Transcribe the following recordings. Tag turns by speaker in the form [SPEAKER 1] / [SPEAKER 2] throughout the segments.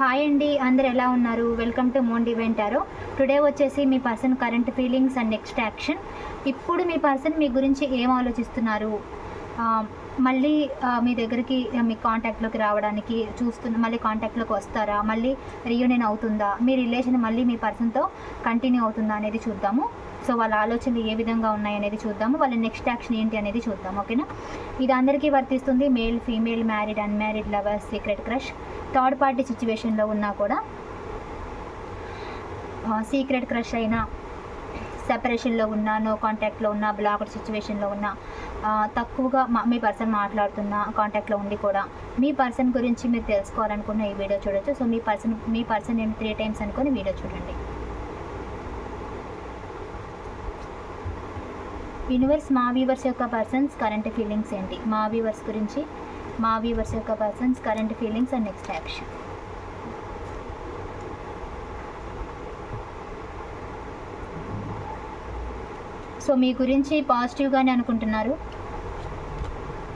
[SPEAKER 1] Hi అండి అందరు ఎలా ఉన్నారు? వెల్కమ్ టు మోన్ డివెంటారో టుడే వచ్చేసి మీ person current feelings and next action ఇప్పుడు మీ పర్సన్ మీ గురించి ఏం ఆలోచిస్తున్నారు? మళ్ళీ మీ దగ్గరికి మీ కాంటాక్ట్లోకి రావడానికి చూస్తున్న మళ్ళీ కాంటాక్ట్లోకి వస్తారా? మళ్ళీ రీయూనియన్ అవుతుందా? మీ రిలేషన్ మళ్ళీ మీ పర్సన్తో కంటిన్యూ అవుతుందా అనేది చూద్దాము. సో వాళ్ళ ఆలోచనలు ఏ విధంగా ఉన్నాయి అనేది చూద్దాము. వాళ్ళ నెక్స్ట్ యాక్షన్ ఏంటి అనేది చూద్దాం ఓకేనా ఇది అందరికీ వర్తిస్తుంది. Male female married unmarried lovers secret crush third party సిచ్యువేషన్లో ఉన్నా కూడా సీక్రెట్ క్రష్ అయినా సెపరేషన్లో ఉన్నా నో కాంటాక్ట్లో ఉన్న బ్లాక్డ్ సిచ్యువేషన్లో ఉన్నా తక్కువగా మా- మీ పర్సన్ మాట్లాడుతున్న కాంటాక్ట్లో ఉండి కూడా మీ పర్సన్ గురించి మీరు తెలుసుకోవాలనుకున్న ఈ వీడియో చూడొచ్చు. సో మీ పర్సన్ మీ పర్సన్ నేను త్రీ టైమ్స్ అనుకొని వీడియో చూడండి. యూనివర్స్ మా వ్యూవర్స్ యొక్క పర్సన్స్ కరెంట్ ఫీలింగ్స్ ఏంటి? మా వ్యూవర్స్ గురించి మా వ్యూవర్స్ యొక్క persons current feelings and next action so మీ గురించి పాజిటివ్గానే అనుకుంటున్నారు.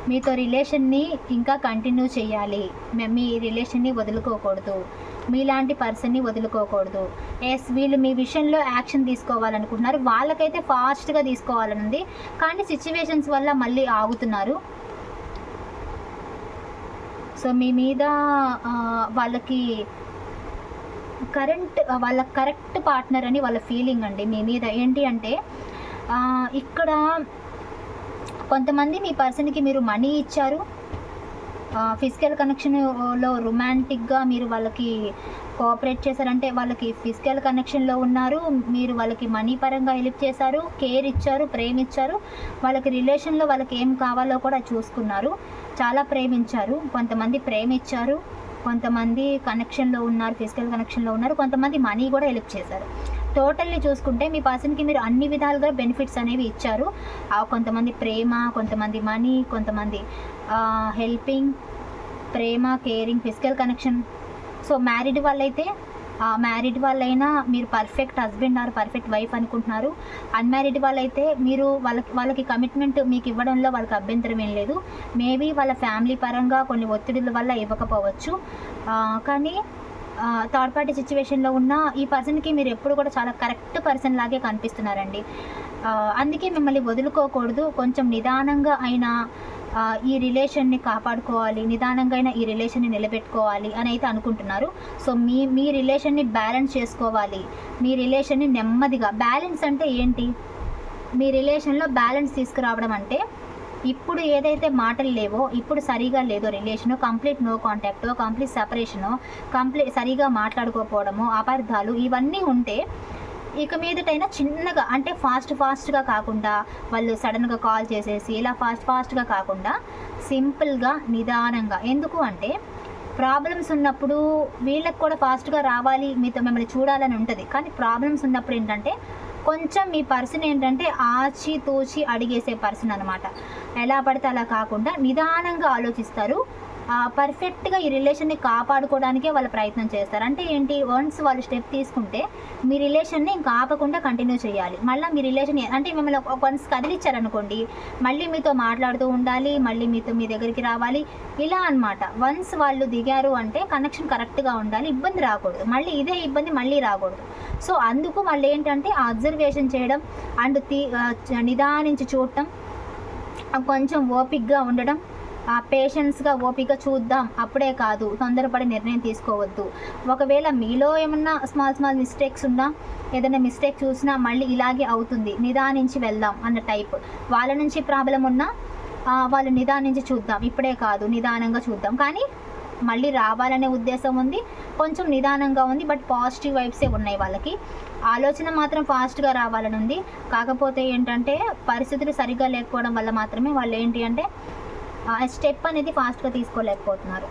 [SPEAKER 1] మీతో రిలేషన్ని ఇంకా కంటిన్యూ చేయాలి. మీ రిలేషన్ని వదులుకోకూడదు. మీలాంటి పర్సన్ని వదులుకోకూడదు. ఎస్ వీళ్ళు మీ విషయంలో యాక్షన్ తీసుకోవాలనుకుంటున్నారు. వాళ్ళకైతే ఫాస్ట్గా తీసుకోవాలని ఉంది కానీ సిచ్యువేషన్స్ వల్ల మళ్ళీ ఆగుతున్నారు. సో మీ మీద వాళ్ళకి కరెంట్ వాళ్ళ కరెక్ట్ పార్ట్నర్ అని వాళ్ళ ఫీలింగ్ అండి మీ మీద. ఏంటి అంటే ఇక్కడ కొంతమంది మీ పర్సన్కి మీరు మనీ ఇచ్చారు. ఫిజికల్ కనెక్షన్లో రొమాంటిక్గా మీరు వాళ్ళకి కోఆపరేట్ చేశారంటే వాళ్ళకి ఫిజికల్ కనెక్షన్లో ఉన్నారు మీరు వాళ్ళకి మనీ పరంగా హెల్ప్ చేశారు కేర్ ఇచ్చారు ప్రేమ ఇచ్చారు వాళ్ళకి రిలేషన్లో వాళ్ళకి ఏం కావాలో కూడా చూసుకున్నారు చాలా ప్రేమించారు కొంతమంది ప్రేమ ఇచ్చారు కొంతమంది కనెక్షన్లో ఉన్నారు ఫిజికల్ కనెక్షన్లో ఉన్నారు కొంతమంది మనీ కూడా హెల్ప్ చేశారు. టోటల్లీ చూసుకుంటే మీ పర్సన్కి మీరు అన్ని విధాలుగా బెనిఫిట్స్ అనేవి ఇచ్చారు. ఆ కొంతమంది ప్రేమ కొంతమంది మనీ కొంతమంది హెల్పింగ్ ప్రేమ caring physical connection so married వాళ్ళైతే మ్యారీడ్ వాళ్ళైనా మీరు perfect husband or perfect wife అనుకుంటున్నారు. అన్మ్యారీడ్ వాళ్ళైతే మీరు వాళ్ళకి వాళ్ళకి కమిట్మెంట్ మీకు ఇవ్వడంలో వాళ్ళకి అభ్యంతరం ఏం లేదు. మేబీ వాళ్ళ ఫ్యామిలీ పరంగా కొన్ని ఒత్తిడుల వల్ల ఇవ్వకపోవచ్చు. కానీ థర్డ్ పార్టీ సిచ్యువేషన్లో ఉన్న ఈ పర్సన్కి మీరు ఎప్పుడు కూడా చాలా కరెక్ట్ పర్సన్ లాగే కనిపిస్తున్నారండి. అందుకే మిమ్మల్ని వదులుకోకూడదు. కొంచెం నిదానంగా అయినా ఈ రిలేషన్ని కాపాడుకోవాలి నిదానంగా అయినా ఈ రిలేషన్ని నిలబెట్టుకోవాలి అని అయితే అనుకుంటున్నారు. సో మీ మీ రిలేషన్ని బ్యాలెన్స్ చేసుకోవాలి. మీ రిలేషన్ని నెమ్మదిగా బ్యాలెన్స్ అంటే ఏంటి? మీ రిలేషన్లో బ్యాలెన్స్ తీసుకురావడం అంటే ఇప్పుడు ఏదైతే మాటలు లేవో ఇప్పుడు సరిగా లేదో relation complete no contact complete separation complete సరిగా మాట్లాడుకోకపోవడము అపార్థాలు ఇవన్నీ ఉంటే ఇక మీదటైనా చిన్నగా అంటే ఫాస్ట్ ఫాస్ట్గా కాకుండా వాళ్ళు సడన్గా కాల్ చేసేసి ఇలా ఫాస్ట్ ఫాస్ట్గా కాకుండా సింపుల్గా నిదానంగా. ఎందుకు అంటే ప్రాబ్లమ్స్ ఉన్నప్పుడు వీళ్ళకి కూడా ఫాస్ట్గా రావాలి మీతో మిమ్మల్ని చూడాలని ఉంటుంది. కానీ ప్రాబ్లమ్స్ ఉన్నప్పుడు ఏంటంటే కొంచెం మీ పర్సన్ ఏంటంటే ఆచి తోచి అడిగేసే పర్సన్ అనమాట ఎలా పడితే అలా కాకుండా నిదానంగా ఆలోచిస్తారు. పర్ఫెక్ట్గా ఈ రిలేషన్ని కాపాడుకోవడానికే వాళ్ళు ప్రయత్నం చేస్తారు. అంటే ఏంటి? వన్స్ వాళ్ళు స్టెప్ తీసుకుంటే మీ రిలేషన్ని ఇంకా ఆపకుండా కంటిన్యూ చేయాలి. మళ్ళీ మీ రిలేషన్ అంటే మిమ్మల్ని వన్స్ కదిలిచ్చారనుకోండి మళ్ళీ మీతో మాట్లాడుతూ ఉండాలి మళ్ళీ మీతో మీ దగ్గరికి రావాలి ఇలా అన్నమాట. వన్స్ వాళ్ళు దిగారు అంటే కనెక్షన్ కరెక్ట్గా ఉండాలి ఇబ్బంది రాకూడదు. మళ్ళీ ఇదే ఇబ్బంది మళ్ళీ రాకూడదు. సో అందుకు వాళ్ళు ఏంటంటే అబ్జర్వేషన్ చేయడం అండ్ తీ నిదానించి చూడటం కొంచెం ఓపిక్గా ఉండడం పేషెన్స్గా ఓపిక చూద్దాం. అప్పుడే కాదు తొందరపడి నిర్ణయం తీసుకోవద్దు. ఒకవేళ మీలో ఏమన్నా స్మాల్ స్మాల్ మిస్టేక్స్ ఉన్నా ఏదైనా మిస్టేక్ చూసినా మళ్ళీ ఇలాగే అవుతుంది. నిదానించి వెళ్దాం అన్న టైప్ వాళ్ళ నుంచి ప్రాబ్లం ఉన్నా వాళ్ళు నిదానించి చూద్దాం. ఇప్పుడే కాదు నిదానంగా చూద్దాం. కానీ మళ్ళీ రావాలనే ఉద్దేశం ఉంది. కొంచెం నిదానంగా ఉంది బట్ పాజిటివ్ వైబ్సే ఉన్నాయి వాళ్ళకి. ఆలోచన మాత్రం ఫాస్ట్గా రావాలని ఉంది. కాకపోతే ఏంటంటే పరిస్థితులు సరిగ్గా లేకపోవడం వల్ల మాత్రమే వాళ్ళు ఏంటి అంటే ఆ స్టెప్ అనేది ఫాస్ట్గా తీసుకోలేకపోతున్నారు.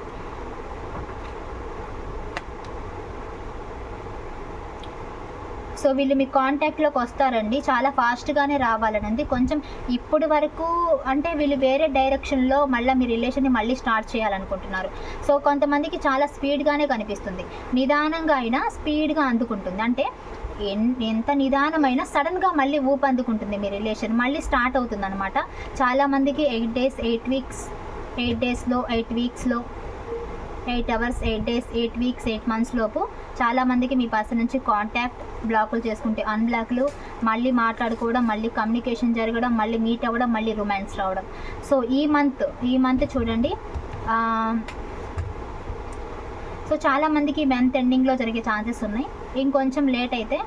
[SPEAKER 1] సో వీళ్ళు మీ కాంటాక్ట్లోకి వస్తారండి. చాలా ఫాస్ట్గానే రావాలనండి కొంచెం ఇప్పుడు వరకు అంటే వీళ్ళు వేరే డైరెక్షన్లో మళ్ళీ మీ రిలేషన్ని మళ్ళీ స్టార్ట్ చేయాలనుకుంటున్నారు. సో కొంతమందికి చాలా స్పీడ్గానే కనిపిస్తుంది. నిదానంగా అయినా స్పీడ్గా అందుకుంటుంది. అంటే ఎంత నిదానమైనా సడన్గా మళ్ళీ ఊపందుకుంటుంది మీ రిలేషన్. మళ్ళీ స్టార్ట్ అవుతుంది అనమాట చాలామందికి eight days eight weeks eight డేస్లో eight వీక్స్లో eight hours eight days eight weeks eight months లోపు చాలామందికి మీ పర్సన్ నుంచి కాంటాక్ట్ బ్లాకులు చేసుకుంటే అన్బ్లాక్లు మళ్ళీ మాట్లాడుకోవడం మళ్ళీ కమ్యూనికేషన్ జరగడం మళ్ళీ మీట్ అవ్వడం మళ్ళీ రొమాన్స్ రావడం. సో ఈ మంత్ ఈ మంత్ చూడండి సో చాలామందికి మంత్ ఎండింగ్లో జరిగే ఛాన్సెస్ ఉన్నాయి. ఇంకొంచెం లేట్ అయితే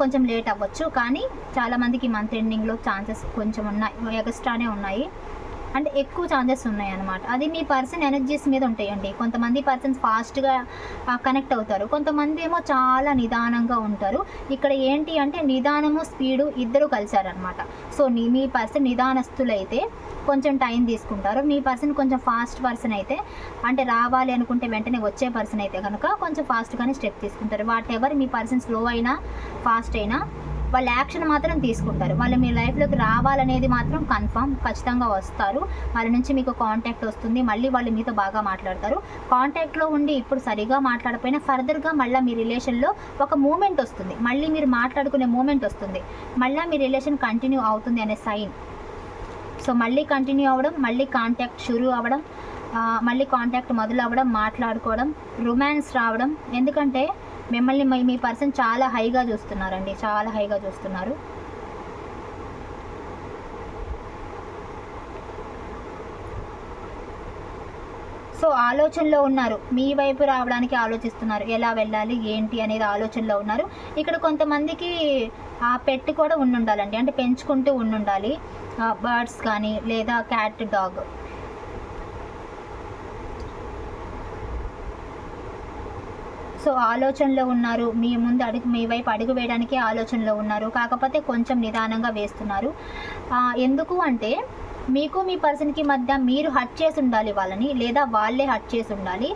[SPEAKER 1] కొంచెం లేట్ అవ్వచ్చు. కానీ చాలామందికి మంత్ ఎండింగ్లో ఛాన్సెస్ కొంచెం ఉన్నాయి. ఎక్స్ట్రానే ఉన్నాయి. అంటే ఎక్కువ ఛాన్సెస్ ఉన్నాయి అనమాట అది మీ పర్సన్ ఎనర్జీస్ మీద ఉంటాయండి. కొంతమంది పర్సన్స్ ఫాస్ట్గా కనెక్ట్ అవుతారు. కొంతమంది ఏమో చాలా నిదానంగా ఉంటారు. ఇక్కడ ఏంటి అంటే నిదానము స్పీడు ఇద్దరు కలిశారనమాట సో మీ పర్సన్ నిదానస్తులైతే కొంచెం టైం తీసుకుంటారు. మీ పర్సన్ కొంచెం ఫాస్ట్ పర్సన్ అయితే అంటే రావాలి అనుకుంటే వెంటనే వచ్చే పర్సన్ అయితే కనుక కొంచెం ఫాస్ట్గానే స్టెప్ తీసుకుంటారు. వాట్ ఎవర్ మీ పర్సన్ స్లో అయినా ఫాస్ట్ అయినా వాళ్ళు యాక్షన్ మాత్రం తీసుకుంటారు. వాళ్ళు మీ లైఫ్లోకి రావాలనేది మాత్రం కన్ఫామ్ ఖచ్చితంగా వస్తారు. వాళ్ళ నుంచి మీకు కాంటాక్ట్ వస్తుంది. మళ్ళీ వాళ్ళు మీతో బాగా మాట్లాడతారు. కాంటాక్ట్లో ఉండి ఇప్పుడు సరిగా మాట్లాడకపోయినా ఫర్దర్గా మళ్ళీ మీ రిలేషన్లో ఒక మూమెంట్ వస్తుంది. మళ్ళీ మీరు మాట్లాడుకునే మూమెంట్ వస్తుంది. మళ్ళీ మీ రిలేషన్ కంటిన్యూ అవుతుంది అనే సైన్ సో మళ్ళీ కంటిన్యూ అవ్వడం మళ్ళీ కాంటాక్ట్ షురూ అవ్వడం మళ్ళీ కాంటాక్ట్ మొదలు అవ్వడం మాట్లాడుకోవడం రొమాన్స్ రావడం. ఎందుకంటే మిమ్మల్ని మీ- మీ పర్సన్ చాలా హైగా చూస్తున్నారండి. చాలా హైగా చూస్తున్నారు. సో ఆలోచనలో ఉన్నారు. మీ వైపు రావడానికి ఆలోచిస్తున్నారు. ఎలా వెళ్ళాలి? ఏంటి? అనేది ఆలోచనలో ఉన్నారు. ఇక్కడ కొంతమందికి ఆ పెట్టు కూడా ఉండాలండి అంటే పెంచుకుంటూ ఉండాలి బర్డ్స్ కానీ లేదా క్యాట్ డాగ్. సో ఆలోచనలో ఉన్నారు. మీ ముందు అడుగు మీ వైపు అడుగు వేయడానికి ఆలోచనలో ఉన్నారు. కాకపోతే కొంచెం నిదానంగా వేస్తున్నారు. ఎందుకు అంటే మీకు మీ పర్సన్కి మధ్య మీరు హట్ చేసి ఉండాలి వాళ్ళని లేదా వాళ్ళే హట్ చేసి ఉండాలి.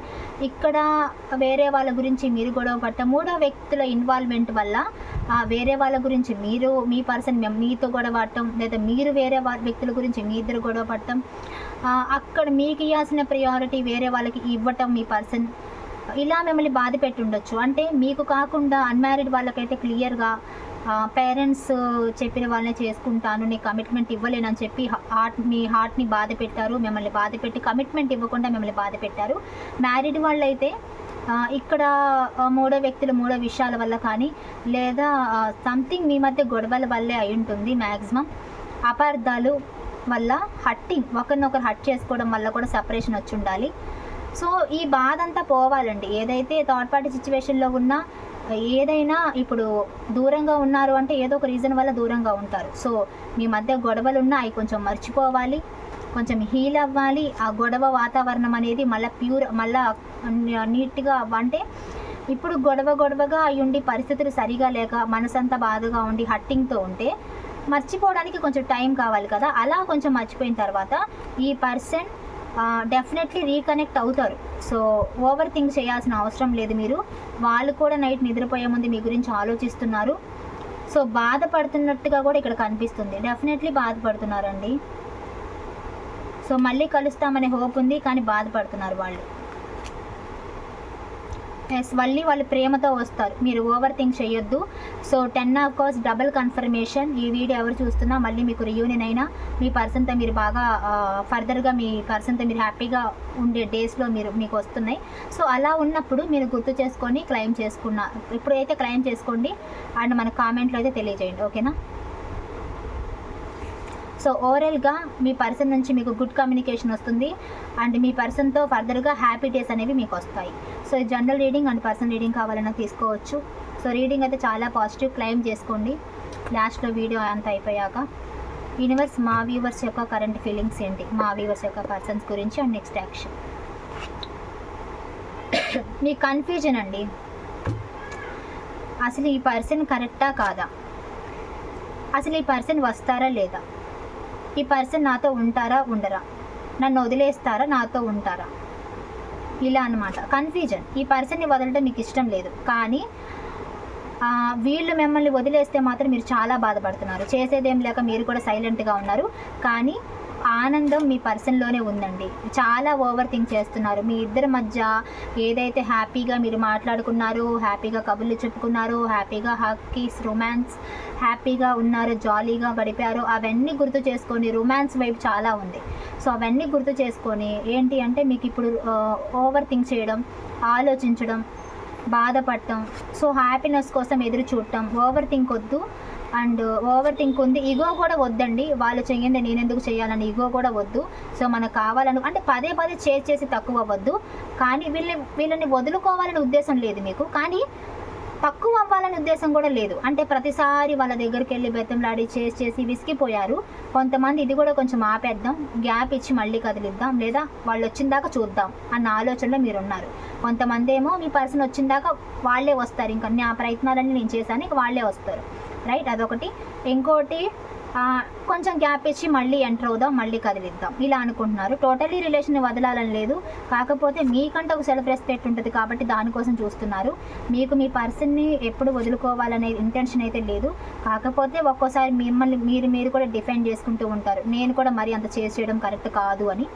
[SPEAKER 1] ఇక్కడ వేరే వాళ్ళ గురించి మీరు గొడవ పడటం మూడో వ్యక్తుల ఇన్వాల్వ్మెంట్ వల్ల వేరే వాళ్ళ గురించి మీరు మీ పర్సన్ మీతో గొడవ పడటం లేదా మీరు వేరే వాళ్ళ వ్యక్తుల గురించి మీ ఇద్దరు గొడవ పడటం అక్కడ మీకు ఇవ్వాల్సిన ప్రయారిటీ వేరే వాళ్ళకి ఇవ్వటం మీ పర్సన్ ఇలా మిమ్మల్ని బాధ పెట్టుండొచ్చు. అంటే మీకు కాకుండా అన్మ్యారీడ్ వాళ్ళకైతే క్లియర్గా పేరెంట్స్ చెప్పిన వాళ్ళనే చేసుకుంటాను నీ కమిట్మెంట్ ఇవ్వలేనని చెప్పి హార్ట్ మీ హార్ట్ని బాధ పెట్టారు మిమ్మల్ని బాధ పెట్టి కమిట్మెంట్ ఇవ్వకుండా మిమ్మల్ని బాధ పెట్టారు. మ్యారీడ్ వాళ్ళైతే ఇక్కడ మూడో వ్యక్తుల మూడో విషయాల వల్ల కానీ లేదా సంథింగ్ మీ మధ్య గొడవల వల్లే అయి ఉంటుంది మ్యాక్సిమం అపార్థాలు వల్ల హట్టింగ్ ఒకరినొకరు హట్ చేసుకోవడం వల్ల కూడా సపరేషన్ వచ్చి ఉండాలి. సో ఈ బాధ అంతా పోవాలండి. ఏదైతే థర్డ్ పార్టీ సిచ్యువేషన్లో ఉన్నా ఏదైనా ఇప్పుడు దూరంగా ఉన్నారు అంటే ఏదో ఒక రీజన్ వల్ల దూరంగా ఉంటారు. సో మీ మధ్య గొడవలు ఉన్నా అవి కొంచెం మర్చిపోవాలి కొంచెం హీల్ అవ్వాలి. ఆ గొడవ వాతావరణం అనేది మళ్ళీ ప్యూర్ మళ్ళీ నీట్గా అంటే ఇప్పుడు గొడవ గొడవగా అయ్యుండి పరిస్థితులు సరిగా లేక మనసంతా బాధగా ఉండి హట్టింగ్తో ఉంటే మర్చిపోవడానికి కొంచెం టైం కావాలి కదా. అలా కొంచెం మర్చిపోయిన తర్వాత ఈ పర్సన్ డెఫినెట్లీ రీకనెక్ట్ అవుతారు. సో ఓవర్ థింక్ చేయాల్సిన అవసరం లేదు మీరు. వాళ్ళు కూడా నైట్ నిద్రపోయే ముందు మీ గురించి ఆలోచిస్తున్నారు. సో బాధపడుతున్నట్టుగా కూడా ఇక్కడ కనిపిస్తుంది. డెఫినెట్లీ బాధపడుతున్నారండి. సో మళ్ళీ కలుస్తామనే హోప్ ఉంది కానీ బాధపడుతున్నారు వాళ్ళు. ఎస్ మళ్ళీ వాళ్ళు ప్రేమతో వస్తారు. మీరు ఓవర్ థింక్ చేయొద్దు. So ten of course double confirmation ఈ వీడియో ఎవరు చూస్తున్నా మళ్ళీ మీకు రియూనియన్ అయినా మీ పర్సన్తో మీరు బాగా ఫర్దర్గా మీ పర్సన్తో మీరు హ్యాపీగా ఉండే డేస్లో మీరు మీకు వస్తున్నాయి. సో అలా ఉన్నప్పుడు మీరు గుర్తు చేసుకొని క్లెయిమ్ చేసుకున్న ఇప్పుడైతే క్లెయిమ్ చేసుకోండి అండ్ మన కామెంట్లో అయితే తెలియజేయండి. ఓకేనా సో ఓవరాల్గా మీ పర్సన్ నుంచి మీకు గుడ్ కమ్యూనికేషన్ వస్తుంది అండ్ మీ పర్సన్తో ఫర్దర్గా హ్యాపీ డేస్ అనేవి మీకు వస్తాయి. So general reading and person reading కావాలన్నా తీసుకోవచ్చు. సో రీడింగ్ అయితే చాలా పాజిటివ్ క్లెయిమ్ చేసుకోండి. లాస్ట్లో వీడియో అంతా అయిపోయాక. యూనివర్స్ మా వ్యూవర్స్ యొక్క కరెంట్ ఫీలింగ్స్ ఏంటి? మా వ్యూవర్స్ యొక్క పర్సన్స్ గురించి అండ్ నెక్స్ట్ యాక్షన్. మీ కన్ఫ్యూజన్ అండి. అసలు ఈ పర్సన్ కరెక్టా కాదా? అసలు ఈ పర్సన్ వస్తారా లేదా? ఈ పర్సన్ నాతో ఉంటారా ఉండరా? నన్ను వదిలేస్తారా నాతో ఉంటారా? ఇలా అన్నమాట. కన్ఫ్యూజన్ ఈ పర్సన్ని వదలడం మీకు ఇష్టం లేదు. కానీ వీళ్ళు మిమ్మల్ని వదిలేస్తే మాత్రం మీరు చాలా బాధపడుతున్నారు. చేసేదేం లేక మీరు కూడా సైలెంట్గా ఉన్నారు. కానీ ఆనందం మీ పర్సన్లోనే ఉందండి. చాలా ఓవర్ థింక్ చేస్తున్నారు. మీ ఇద్దరి మధ్య ఏదైతే హ్యాపీగా మీరు మాట్లాడుకున్నారు హ్యాపీగా కబుర్లు చెప్పుకున్నారు హ్యాపీగా హాకీస్ రొమాన్స్ హ్యాపీగా ఉన్నారు జాలీగా గడిపారు. అవన్నీ గుర్తు చేసుకొని రొమాన్స్ వైపు చాలా ఉంది. సో అవన్నీ గుర్తు చేసుకొని ఏంటి అంటే మీకు ఇప్పుడు ఓవర్ థింక్ చేయడం ఆలోచించడం బాధపడటం సో హ్యాపీనెస్ కోసం ఎదురు చూడటం ఓవర్ థింక్ వద్దు. అండ్ ఓవర్ థింక్ ఉంది. ఈగో కూడా వద్దండి. వాళ్ళు చెయ్యండి నేను ఎందుకు చేయాలని ఈగో కూడా వద్దు. సో మనకు కావాలను అంటే పదే పదే చేసి చేసి తక్కువ అవ్వద్దు కానీ వీళ్ళని వీళ్ళని వదులుకోవాలనే ఉద్దేశం లేదు మీకు. కానీ తక్కువ అవ్వాలనే ఉద్దేశం కూడా లేదు. అంటే ప్రతిసారి వాళ్ళ దగ్గరికి వెళ్ళి బెత్తంలాడి చేసి చేసి విసిగిపోయారు. కొంతమంది ఇది కూడా కొంచెం ఆపేద్దాం గ్యాప్ ఇచ్చి మళ్ళీ కదిలిద్దాం లేదా వాళ్ళు వచ్చిన దాకా చూద్దాం అన్న ఆలోచనలో మీరు ఉన్నారు కొంతమంది ఏమో మీ పర్సన్ వచ్చిన దాకా వాళ్ళే వస్తారు. ఇంకా నా ప్రయత్నాలన్నీ నేను చేశాను ఇక వాళ్ళే వస్తారు. రైట్? అదొకటి. ఇంకోటి కొంచెం గ్యాప్ ఇచ్చి మళ్ళీ ఎంటర్ అవుదాం మళ్ళీ కదిలిద్దాం. ఇలా అనుకుంటున్నారు. టోటలీ రిలేషన్ వదలాలని లేదు. కాకపోతే మీకంటే ఒక సెల్ఫ్ రెస్పెక్ట్ ఉంటుంది కాబట్టి దానికోసం చూస్తున్నారు. మీకు మీ పర్సన్ని ఎప్పుడు వదులుకోవాలనే ఇంటెన్షన్ అయితే లేదు. కాకపోతే ఒక్కోసారి మిమ్మల్ని మీరు మీరు కూడా డిఫెండ్ చేసుకుంటూ ఉంటారు. నేను కూడా మరి అంత చేసి చేయడం కరెక్ట్ కాదు అని.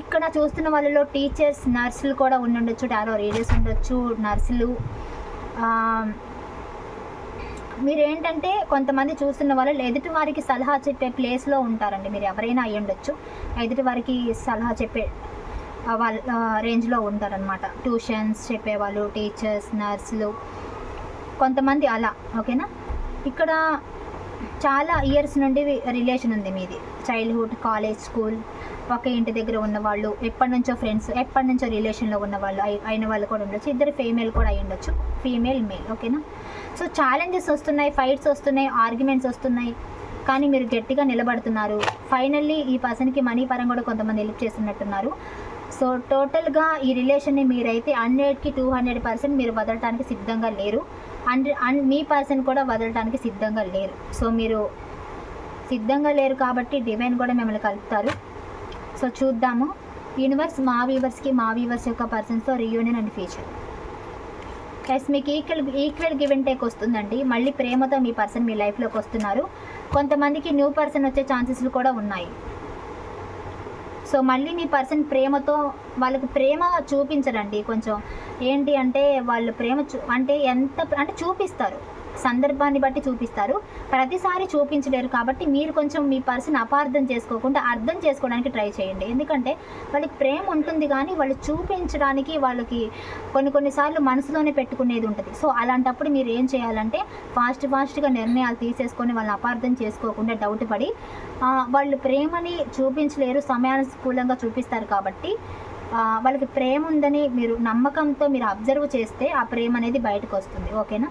[SPEAKER 1] ఇక్కడ చూస్తున్న వాళ్ళలో టీచర్స్ నర్సులు కూడా ఉండుండొచ్చు టారో రీడర్స్ ఉండొచ్చు నర్సులు మీరు ఏంటంటే కొంతమంది చూస్తున్న వాళ్ళు ఎదుటి వారికి సలహా చెప్పే ప్లేస్లో ఉంటారండి. మీరు ఎవరైనా అయ్యి ఉండొచ్చు. ఎదుటి వారికి సలహా చెప్పే వాళ్ళ రేంజ్లో ఉంటారనమాట ట్యూషన్స్ చెప్పేవాళ్ళు టీచర్స్ నర్సులు కొంతమంది అలా ఓకేనా? ఇక్కడ చాలా ఇయర్స్ నుండి రిలేషన్ ఉంది మీది. చైల్డ్హుడ్ కాలేజ్ స్కూల్ ఒకే ఇంటి దగ్గర ఉన్న వాళ్ళు ఎప్పటి నుంచో ఫ్రెండ్స్ ఎప్పటి నుంచో రిలేషన్లో ఉన్న వాళ్ళు అయి- అయిన వాళ్ళు కూడా ఉండొచ్చు. ఇద్దరు ఫీమేల్ కూడా అయి ఉండొచ్చు. ఫీమేల్ మేల్ ఓకేనా? సో ఛాలెంజెస్ వస్తున్నాయి ఫైట్స్ వస్తున్నాయి ఆర్గ్యుమెంట్స్ వస్తున్నాయి. కానీ మీరు గట్టిగా నిలబడుతున్నారు. ఫైనల్లీ ఈ పర్సన్కి మనీ పరంగా కూడా కొంతమంది హెల్ప్ చేస్తున్నట్టున్నారు. సో టోటల్గా ఈ రిలేషన్ని మీరైతే హండ్రెడ్కి టూ హండ్రెడ్ పర్సెంట్ మీరు వదలటానికి సిద్ధంగా లేరు. అండ్ అండ్ మీ పర్సన్ కూడా వదలటానికి సిద్ధంగా లేరు. సో మీరు సిద్ధంగా లేరు కాబట్టి డివైన్ కూడా మిమ్మల్ని కలుపుతారు. సో చూద్దాము. యూనివర్స్ మా వీవర్స్కి మా వీవర్స్ యొక్క పర్సన్స్తో రియూనియన్ అండ్ ఫ్యూచర్ ఎస్ మీకు equal equal give and take వస్తుందండి. మళ్ళీ ప్రేమతో మీ పర్సన్ మీ లైఫ్లోకి వస్తున్నారు. కొంతమందికి న్యూ పర్సన్ వచ్చే ఛాన్సెస్లు కూడా ఉన్నాయి. సో మళ్ళీ మీ పర్సన్ ప్రేమతో వాళ్ళకి ప్రేమ చూపించరండి. కొంచెం ఏంటి అంటే వాళ్ళు ప్రేమ చూ అంటే ఎంత అంటే చూపిస్తారు. సందర్భాన్ని బట్టి చూపిస్తారు. ప్రతిసారి చూపించలేరు కాబట్టి మీరు కొంచెం మీ పర్సన్ అపార్థం చేసుకోకుండా అర్థం చేసుకోవడానికి ట్రై చేయండి. ఎందుకంటే వాళ్ళకి ప్రేమ ఉంటుంది కానీ వాళ్ళు చూపించడానికి వాళ్ళకి కొన్ని కొన్నిసార్లు మనసులోనే పెట్టుకునేది ఉంటుంది. సో అలాంటప్పుడు మీరు ఏం చేయాలంటే ఫాస్ట్ ఫాస్ట్గా నిర్ణయాలు తీసేసుకొని వాళ్ళని అపార్థం చేసుకోకుండా డౌట్ పడి వాళ్ళు ప్రేమని చూపించలేరు సమయానుకూలంగా చూపిస్తారు కాబట్టి వాళ్ళకి ప్రేమ ఉందని మీరు నమ్మకంతో మీరు అబ్జర్వ్ చేస్తే ఆ ప్రేమ అనేది బయటకు వస్తుంది. ఓకేనా?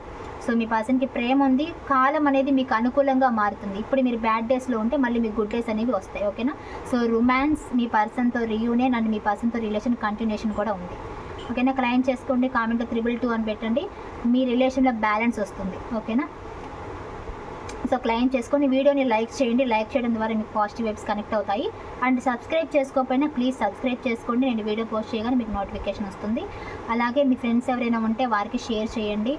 [SPEAKER 1] సో మీ పర్సన్కి ప్రేమ ఉంది కాలం అనేది మీకు అనుకూలంగా మారుతుంది. ఇప్పుడు మీరు బ్యాడ్ డేస్లో ఉంటే మళ్ళీ మీకు గుడ్ డేస్ అనేవి వస్తాయి ఓకేనా సో రొమాన్స్ మీ పర్సన్తో రియూనియన్ అండ్ మీ పర్సన్తో రిలేషన్ కంటిన్యూషన్ కూడా ఉంది. ఓకేనా క్లైమ్ చేసుకోండి కామెంట్ త్రిబుల్ టూ అని పెట్టండి. మీ రిలేషన్లో బ్యాలెన్స్ వస్తుంది ఓకేనా సో క్లైమ్ చేసుకొని వీడియోని లైక్ చేయండి. లైక్ చేయడం ద్వారా మీకు పాజిటివ్ వెబ్స్ కనెక్ట్ అవుతాయి. అండ్ సబ్స్క్రైబ్ చేసుకోకపోయినా ప్లీజ్ సబ్స్క్రైబ్ చేసుకోండి. నేను వీడియో పోస్ట్ చేయగానే మీకు నోటిఫికేషన్ వస్తుంది. అలాగే మీ ఫ్రెండ్స్ ఎవరైనా ఉంటే వారికి షేర్ చేయండి.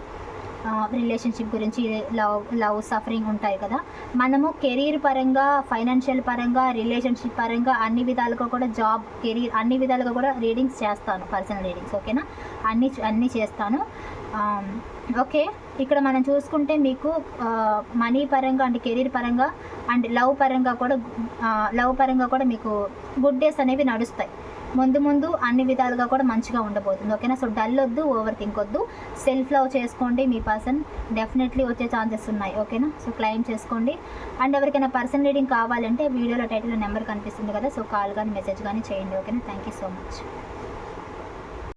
[SPEAKER 1] రిలేషన్షిప్ గురించి లవ్ లవ్ సఫరింగ్ ఉంటాయి కదా. మనము కెరీర్ పరంగా ఫైనాన్షియల్ పరంగా రిలేషన్షిప్ పరంగా అన్ని విధాలుగా కూడా జాబ్ కెరీర్ అన్ని విధాలుగా కూడా రీడింగ్స్ చేస్తాను పర్సనల్ రీడింగ్స్ ఓకేనా అన్ని అన్నీ చేస్తాను. ఓకే ఇక్కడ మనం చూసుకుంటే మీకు మనీ పరంగా అండ్ కెరీర్ పరంగా అండ్ లవ్ పరంగా కూడా లవ్ పరంగా కూడా మీకు గుడ్ డేస్ అనేవి నడుస్తాయి. ముందు ముందు అన్ని విధాలుగా కూడా మంచిగా ఉండబోతుంది. ఓకేనా? సో డల్ వద్దు ఓవర్ థింక్ వద్దు. సెల్ఫ్ లవ్ చేసుకోండి మీ పర్సన్. డెఫినెట్లీ వచ్చే ఛాన్సెస్ ఉన్నాయి. ఓకేనా? సో క్లైమ్ చేసుకోండి. అండ్ ఎవరికైనా పర్సన్ రీడింగ్ కావాలంటే వీడియోలో టైటిల్ నెంబర్ కనిపిస్తుంది కదా సో కాల్ కానీ మెసేజ్ కానీ చేయండి. ఓకేనా? Thank you so much.